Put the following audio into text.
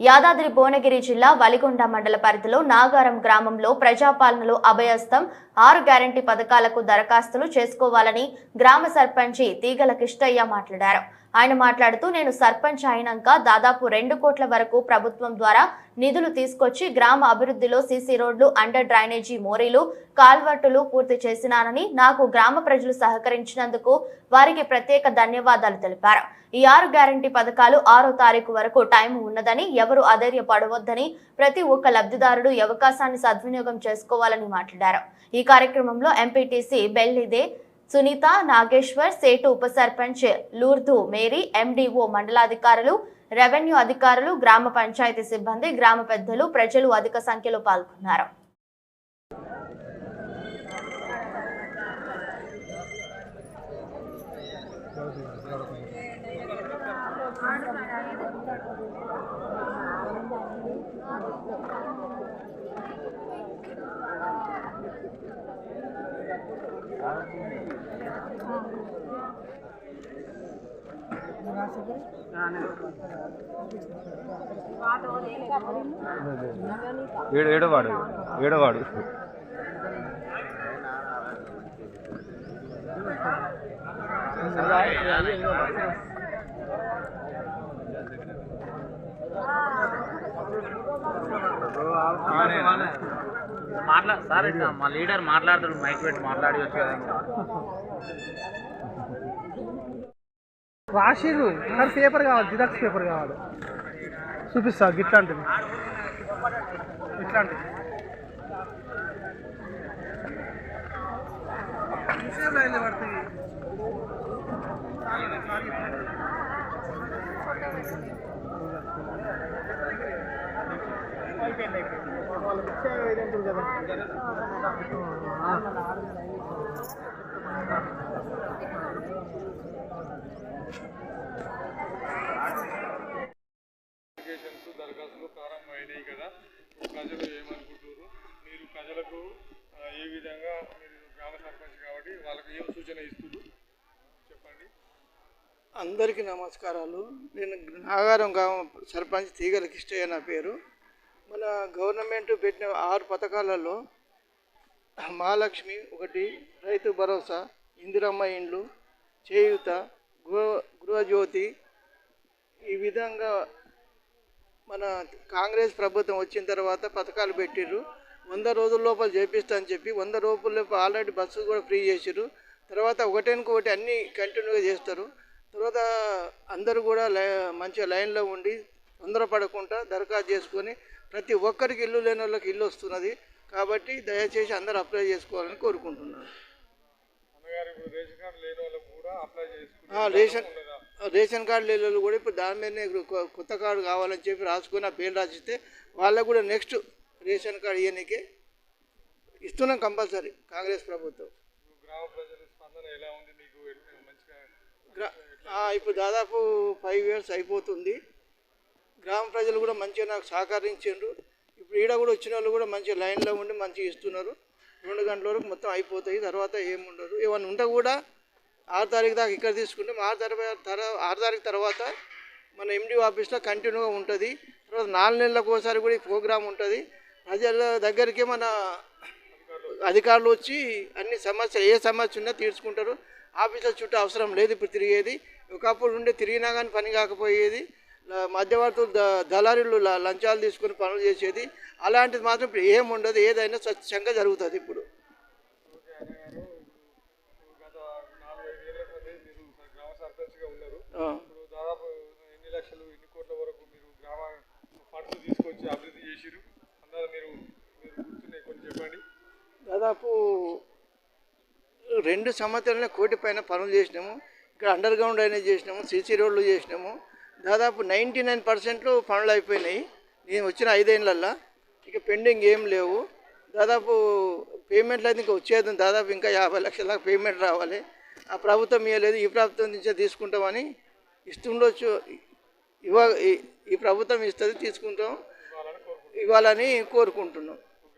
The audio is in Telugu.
యాదాద్రి భువనగిరి జిల్లా వలిగొండ మండల పరిధిలో నాగారం గ్రామంలో ప్రజాపాలనలో అభయస్థం ఆరు గ్యారంటీ పథకాలకు దరఖాస్తులు చేసుకోవాలని గ్రామ సర్పంచి తీగల కిష్టయ్య మాట్లాడారు. ఆయన మాట్లాడుతూ నేను సర్పంచ్ అయినాక దాదాపు రెండు కోట్ల వరకు ప్రభుత్వం ద్వారా నిధులు తీసుకొచ్చి గ్రామ అభివృద్ధిలో సీసీ రోడ్లు అండర్ డ్రైనేజీ మోరీలు కాల్వర్టులు పూర్తి చేసినానని నాకు గ్రామ ప్రజలు సహకరించినందుకు వారికి ప్రత్యేక ధన్యవాదాలు తెలిపారు. ఈ ఆరు గ్యారంటీ పథకాలు ఆరో తారీఖు వరకు టైం ఉన్నదని ఎవరు అధైర్యపడవద్దని ప్రతి ఒక్క లబ్ధిదారుడు ఈ అవకాశాన్ని సద్వినియోగం చేసుకోవాలని మాట్లాడారు. ఈ కార్యక్రమంలో ఎంపీటీసీ బెల్లిదే సునీత నాగేశ్వర్ సేటు ఉప సర్పంచ్ లూర్దు మేరీ ఎండిఓ మండలాధికారులు రెవెన్యూ అధికారులు గ్రామ పంచాయతీ సిబ్బంది గ్రామ పెద్దలు ప్రజలు అధిక సంఖ్యలో పాల్గొన్నారు. ఏడవాడు ఏడవాడు మాట్లా సార్ మా లీడర్ మాట్లాడతాడు మైక్ పెట్టి మాట్లాడవచ్చు కదా రాసిర్రు కానీ పేపర్ కావాలి జిరాక్స్ పేపర్ కావాలి. చూపిస్తా గిట్లాంటిది. ఇట్లాంటిది అయింది పడుతుంది. అప్లికేషన్స్ దరఖాస్తులు ప్రారంభమైనాయి కదా ప్రజలు ఏమనుకుంటున్నారు మీరు ప్రజలకు ఏ విధంగా మీరు గ్రామ సర్పంచ్ కాబట్టి వాళ్ళకి ఏం సూచన ఇస్తున్నారు అందరికీ నమస్కారాలు. నేను నాగారం గ్రామ సర్పంచ్ తీగల కిష్టయ్య నా పేరు. మన గవర్నమెంట్ పెట్టిన ఆరు పథకాలలో మహాలక్ష్మి ఒకటి రైతు భరోసా ఇందిరమ్మ ఇండ్లు చేయూత గృహ గృహజ్యోతి. ఈ విధంగా మన కాంగ్రెస్ ప్రభుత్వం వచ్చిన తర్వాత పథకాలు పెట్టిర్రు. వంద రోజుల లోపల చేపిస్తా అని చెప్పి వంద రోజుల లోపల ఆల్రెడీ బస్సు కూడా ఫ్రీ చేసిర్రు. తర్వాత ఒకటేనుకోటి అన్నీ కంటిన్యూగా చేస్తారు. తర్వాత అందరూ కూడా మంచిగా లైన్లో ఉండి తొందరపడకుండా దరఖాస్తు చేసుకొని ప్రతి ఒక్కరికి ఇల్లు లేని వాళ్ళకి ఇల్లు వస్తున్నది కాబట్టి దయచేసి అందరూ అప్లై చేసుకోవాలని కోరుకుంటున్నాను. రేషన్ కార్డు లేని వాళ్ళకు కూడా అప్లై ఆ, చేసుకుని రేషన్ కార్డు లేని వాళ్ళు కూడా ఇప్పుడు దాని మీదనే కొత్త కార్డు కావాలని చెప్పి రాసుకొని ఆ పేరు రాసిస్తే వాళ్ళకు కూడా నెక్స్ట్ రేషన్ కార్డు ఇవ్వనీకే ఇస్తున్నాం కంపల్సరీ కాంగ్రెస్ ప్రభుత్వం. గ్రామ ప్రజల స్పందన ఎలా ఉంది మీకు ఎల్- మంచిగా గ్రా- ఆ, ఇప్పుడు దాదాపు ఫైవ్ ఇయర్స్ అయిపోతుంది. గ్రామ ప్రజలు కూడా మంచిగా నాకు సహకరించిండ్రు. ఇప్పుడు ఈడ కూడా వచ్చిన వాళ్ళు కూడా మంచిగా లైన్లో ఉండి మంచిగా ఇస్తున్నారు. రెండు గంటల వరకు మొత్తం అయిపోతాయి. తర్వాత ఏముండదు. ఏమన్నా ఉంటే కూడా ఆరు తారీఖు దాకా ఇక్కడ తీసుకుంటే ఆరు తారీఖు తర్వాత ఆరు తారీఖు తర్వాత మన ఎండి ఆఫీస్లో కంటిన్యూగా ఉంటుంది. తర్వాత నాలుగు నెలలకు ఒకసారి కూడా ఈ ప్రోగ్రామ్ ఉంటుంది. ప్రజల దగ్గరికి మన అధికారులు వచ్చి అన్ని సమస్యలు ఏ సమస్య ఉన్నా తీర్చుకుంటారు. ఆఫీసుల చుట్టూ అవసరం లేదు. ఇప్పుడు తిరిగేది. ఒకప్పుడు ఉండే తిరిగినా కానీ పని కాకపోయేది. మధ్యవర్తులు దళారీలు లంచాలు తీసుకొని పనులు చేసేది. అలాంటిది మాత్రం ఇప్పుడు ఏం ఉండదు. ఏదైనా స్వచ్ఛంగా జరుగుతుంది ఇప్పుడు. దాదాపు ఎన్ని లక్షలు ఎన్ని కోట్ల వరకు మీరు గ్రామ ఫండ్స్ తీసుకొచ్చి అభివృద్ధి చేసిరు మీరు మీరు గుర్తున్నాయి కొన్ని చెప్పండి. దాదాపు రెండు సంవత్సరాల కోటి పైన పనులు చేసినాము. ఇక్కడ అండర్ గ్రౌండ్ డ్రైనేజ్ చేసినాము సీసీ రోడ్లు చేసినాము. దాదాపు నైంటీ నైన్ పర్సెంట్లు పనులు అయిపోయినాయి. నేను వచ్చిన ఐదేళ్ళల్లో ఇక పెండింగ్ ఏం లేవు. దాదాపు పేమెంట్లు అయితే ఇంకా వచ్చేది. దాదాపు ఇంకా యాభై లక్షల పేమెంట్ రావాలి. ఆ ప్రభుత్వం ఇవ్వలేదు ఈ ప్రభుత్వం నుంచే తీసుకుంటామని ఇస్తుండొచ్చు ఇవ్వ ఈ ప్రభుత్వం ఇస్తుంది తీసుకుంటాం. ఇవ్వాలని కోరుకుంటున్నాం.